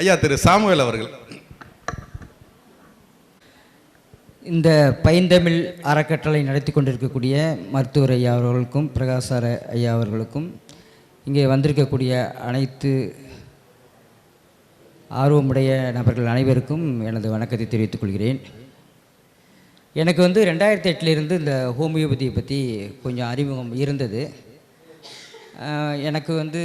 ஐயா திரு சாமுவேல் அவர்கள். இந்த பைந்தமிழ் அறக்கட்டளை நடத்தி கொண்டிருக்கக்கூடிய மருத்துவர் ஐயா அவர்களுக்கும் பிரகாசார ஐயா அவர்களுக்கும் இங்கே வந்திருக்கக்கூடிய அனைத்து ஆர்வமுடைய நபர்கள் அனைவருக்கும் எனது வணக்கத்தை தெரிவித்துக் கொள்கிறேன். எனக்கு வந்து ரெண்டாயிரத்தி எட்டிலிருந்து இந்த ஹோமியோபதியை பற்றி கொஞ்சம் அறிமுகம் இருந்தது. எனக்கு வந்து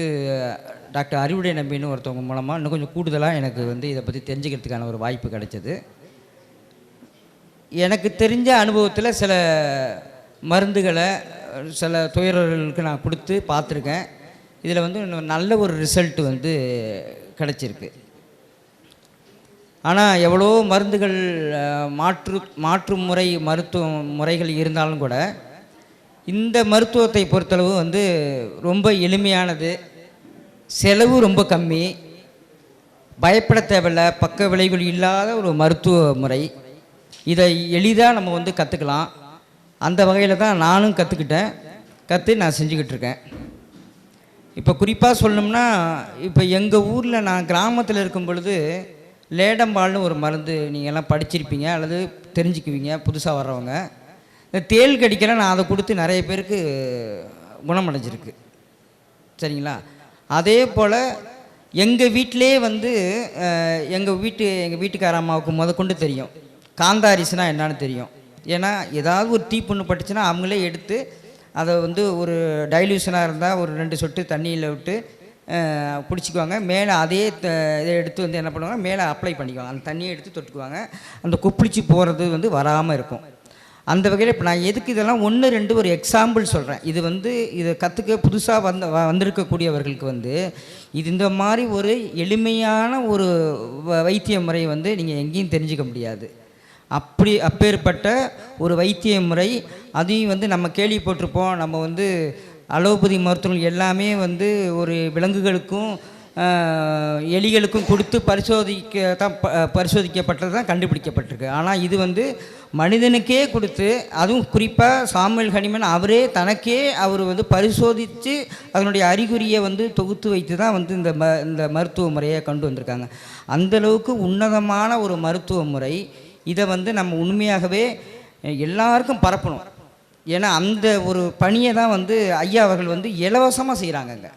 டாக்டர் அறிவுடை நம்பின்னு ஒருத்தவங்க மூலமாக இன்னும் கொஞ்சம் கூடுதலாக எனக்கு வந்து இதை பற்றி தெரிஞ்சுக்கிறதுக்கான ஒரு வாய்ப்பு கிடைச்சது. எனக்கு தெரிஞ்ச அனுபவத்தில் சில மருந்துகளை சில துயரர்களுக்கு நான் கொடுத்து பார்த்துருக்கேன். இதில் வந்து இன்னும் நல்ல ஒரு ரிசல்ட் வந்து கிடச்சிருக்கு. ஆனால் எவ்வளோ மருந்துகள் மாற்று மாற்று முறை மருத்துவ முறைகள் இருந்தாலும் கூட இந்த மருத்துவத்தை பொறுத்தளவு வந்து ரொம்ப எளிமையானது. செலவு ரொம்ப கம்மி. பயப்பட தேவையில்ல. பக்க விளைவுகள் இல்லாத ஒரு மருத்துவ முறை. இதை எளிதாக நம்ம வந்து கற்றுக்கலாம் அந்த வகையில் தான் நானும் கற்றுக்கிட்டேன் கற்று நான் செஞ்சுக்கிட்டு இருக்கேன். இப்போ குறிப்பாக சொல்லணும்னா இப்போ எங்கள் ஊரில் நான் கிராமத்தில் இருக்கும் பொழுது லேடம்பால்னு ஒரு மருந்து நீங்கள் எல்லாம் படிச்சிருப்பீங்க அல்லது தெரிஞ்சுக்குவீங்க புதுசாக வர்றவங்க. இந்த தேள் கடிக்கலாம் நான் அதை கொடுத்து நிறைய பேருக்கு குணமடைஞ்சிருக்கு. சரிங்களா? அதே போல் எங்கள் வீட்டிலே வந்து எங்கள் வீட்டு எங்கள் வீட்டுக்கார அம்மாவுக்கு முத கொண்டு தெரியும். காந்தாரிசுனா என்னன்னு தெரியும். ஏன்னா ஏதாவது ஒரு தீப்புண்ணு பட்டுச்சுன்னா அவங்களே எடுத்து அதை வந்து ஒரு டைல்யூஷனாக இருந்தால் ஒரு ரெண்டு சொட்டு தண்ணியில் விட்டு பிடிச்சிக்குவாங்க. மேலே அதே த- இதை எடுத்து வந்து என்ன பண்ணுவாங்க? மேலே அப்ளை பண்ணிக்குவாங்க. அந்த தண்ணியை எடுத்து தொட்டுக்குவாங்க. அந்த கொப்பளிச்சு போகிறது வந்து வராமல் இருக்கும். அந்த வகையில் இப்போ நான் எதுக்கு இதெல்லாம் ஒன்று ரெண்டு ஒரு எக்ஸாம்பிள் சொல்கிறேன் இது வந்து இதை கற்றுக்க புதுசாக வந்த வ- வந்திருக்கக்கூடியவர்களுக்கு வந்து இது இந்த மாதிரி ஒரு எளிமையான ஒரு வ- வைத்திய முறை வந்து நீங்கள் எங்கேயும் தெரிஞ்சுக்க முடியாது. அப்படி அப்பேற்பட்ட ஒரு வைத்திய முறை அதையும் வந்து நம்ம கேள்விப்பட்டிருப்போம். நம்ம வந்து அலோபதி மருத்துவங்கள் எல்லாமே வந்து ஒரு விலங்குகளுக்கும் எலிகளுக்கும் கொடுத்து பரிசோதிக்க தான் ப பரிசோதிக்கப்பட்டது தான் கண்டுபிடிக்கப்பட்டிருக்கு. ஆனால் இது வந்து மனிதனுக்கே கொடுத்து அதுவும் குறிப்பாக சாமுவேல் ஹனிமன் அவரே தனக்கே அவர் வந்து பரிசோதித்து அதனுடைய அறிகுறியை வந்து தொகுத்து வைத்து தான் வந்து இந்த ம இந்த மருத்துவ முறையை கொண்டு வந்திருக்காங்க. அந்த அளவுக்கு உன்னதமான ஒரு மருத்துவ முறை. இதை வந்து நம்ம உண்மையாகவே எல்லாருக்கும் பரப்பணும். ஏன்னா அந்த ஒரு பணியை தான் வந்து ஐயா அவர்கள் வந்து இலவசமாக செய்கிறாங்கங்க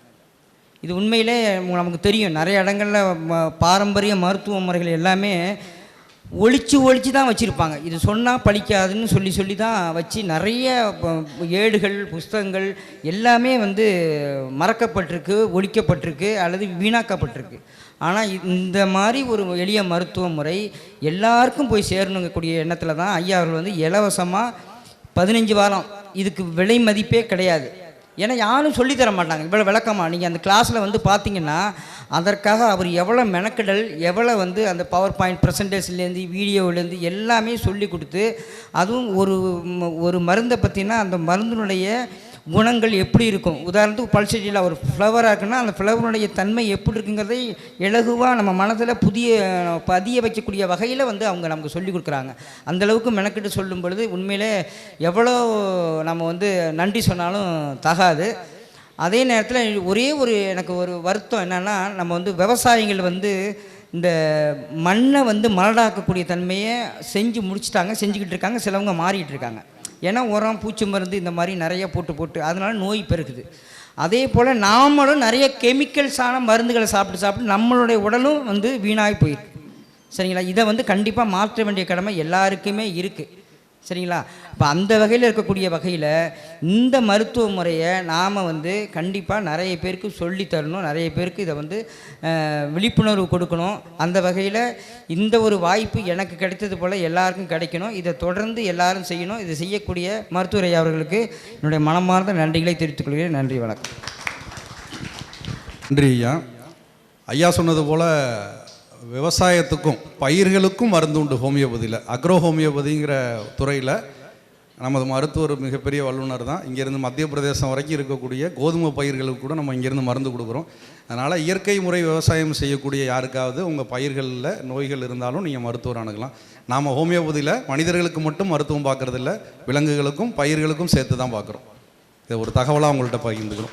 இது உண்மையிலே நமக்கு தெரியும். நிறைய இடங்களில் பாரம்பரிய மருத்துவ முறைகள் எல்லாமே ஒழிச்சு ஒழிச்சு தான் வச்சுருப்பாங்க. இது சொன்னால் பழிக்காதுன்னு சொல்லி சொல்லி தான் வச்சு நிறைய ஏடுகள் புஸ்தகங்கள் எல்லாமே வந்து மறக்கப்பட்டிருக்கு ஒழிக்கப்பட்டிருக்கு அல்லது வீணாக்கப்பட்டிருக்கு. ஆனால் இந்த மாதிரி ஒரு எளிய மருத்துவ முறை எல்லாருக்கும் போய் சேரணுங்கக்கூடிய எண்ணத்தில் தான் ஐயா அவர்கள் வந்து இலவசமாக பதினஞ்சு வாரம். இதுக்கு விலை மதிப்பே கிடையாது. ஏன்னா யாரும் சொல்லித் தர மாட்டாங்க. இவ்வளோ விளக்கமாக நீங்கள் அந்த கிளாஸில் வந்து பார்த்தீங்கன்னா அதற்காக அவர் எவ்வளோ மெனக்கெடல் எவ்வளோ வந்து அந்த பவர் பாயிண்ட் ப்ரெசன்டேஷன்லேருந்து வீடியோவிலேருந்து எல்லாமே சொல்லி கொடுத்து அதுவும் ஒரு ஒரு மருந்தை பற்றினா அந்த மருந்தினுடைய குணங்கள் எப்படி இருக்கும்? உதாரணத்துக்கு பல்செடியில் ஒரு ஃப்ளவராக இருக்குன்னா அந்த ஃப்ளவருடைய தன்மை எப்படி இருக்குங்கிறதை இலகுவாக நம்ம மனதில் புதிய பதிய வைக்கக்கூடிய வகையில் வந்து அவங்க நமக்கு சொல்லி கொடுக்குறாங்க. அந்த அளவுக்கு மெனக்கிட்டு சொல்லும் பொழுது உண்மையிலே எவ்வளோ நம்ம வந்து நன்றி சொன்னாலும் தகாது. அதே நேரத்தில் ஒரே ஒரு எனக்கு ஒரு வருத்தம் என்னென்னா நம்ம வந்து விவசாயிகள் வந்து இந்த மண்ணை வந்து மலடாக்கக்கூடிய தன்மையை செஞ்சு முடிச்சிட்டாங்க செஞ்சுக்கிட்டு இருக்காங்க சிலவங்க மாறிக்கிட்டு இருக்காங்க. ஏன்னா உரம் பூச்சி மருந்து இந்த மாதிரி நிறைய போட்டு போட்டு அதனால நோய் பெருகுது. அதே போல் நாமளும் நிறைய கெமிக்கல்ஸான மருந்துகளை சாப்பிட்டு சாப்பிட்டு நம்மளுடைய உடலும் வந்து வீணாகி போயிருக்கு. சரிங்களா? இதை வந்து கண்டிப்பாக மாற்ற வேண்டிய கடமை எல்லாருக்குமே இருக்குது சரிங்களா? இப்போ அந்த வகையில் இருக்கக்கூடிய வகையில் இந்த மருத்துவ முறையை நாம் வந்து கண்டிப்பாக நிறைய பேருக்கு சொல்லி தரணும். நிறைய பேருக்கு இதை வந்து விழிப்புணர்வு கொடுக்கணும். அந்த வகையில் இந்த ஒரு வாய்ப்பு எனக்கு கிடைத்தது போல் எல்லாருக்கும் கிடைக்கணும். இதை தொடர்ந்து எல்லாரும் செய்யணும். இதை செய்யக்கூடிய மருத்துவரை அவர்களுக்கு என்னுடைய மனமார்ந்த நன்றிகளை தெரிவித்துக் கொள்கிறேன். நன்றி வணக்கம். நன்றி ஐயா. ஐயா சொன்னது போல் விவசாயத்துக்கும் பயிர்களுக்கும் மருந்து உண்டு ஹோமியோபதியில். அக்ரோ ஹோமியோபதிங்கிற துறையில் நமது மருத்துவர் மிகப்பெரிய வல்லுநர் தான். இங்கேருந்து மத்திய பிரதேசம் வரைக்கும் இருக்கக்கூடிய கோதுமை பயிர்களுக்கு கூட நம்ம இங்கேருந்து மருந்து கொடுக்குறோம். அதனால் இயற்கை முறை விவசாயம் செய்யக்கூடிய யாருக்காவது உங்கள் பயிர்களில் நோய்கள் இருந்தாலும் நீங்கள் மருத்துவர் அணுகலாம். நாம் ஹோமியோபதியில் மனிதர்களுக்கு மட்டும் மருத்துவம் பார்க்குறதில்ல விலங்குகளுக்கும் பயிர்களுக்கும் சேர்த்து தான் பார்க்குறோம். இது ஒரு தகவலாக உங்கள்கிட்ட பகிர்ந்துக்கிறோம்.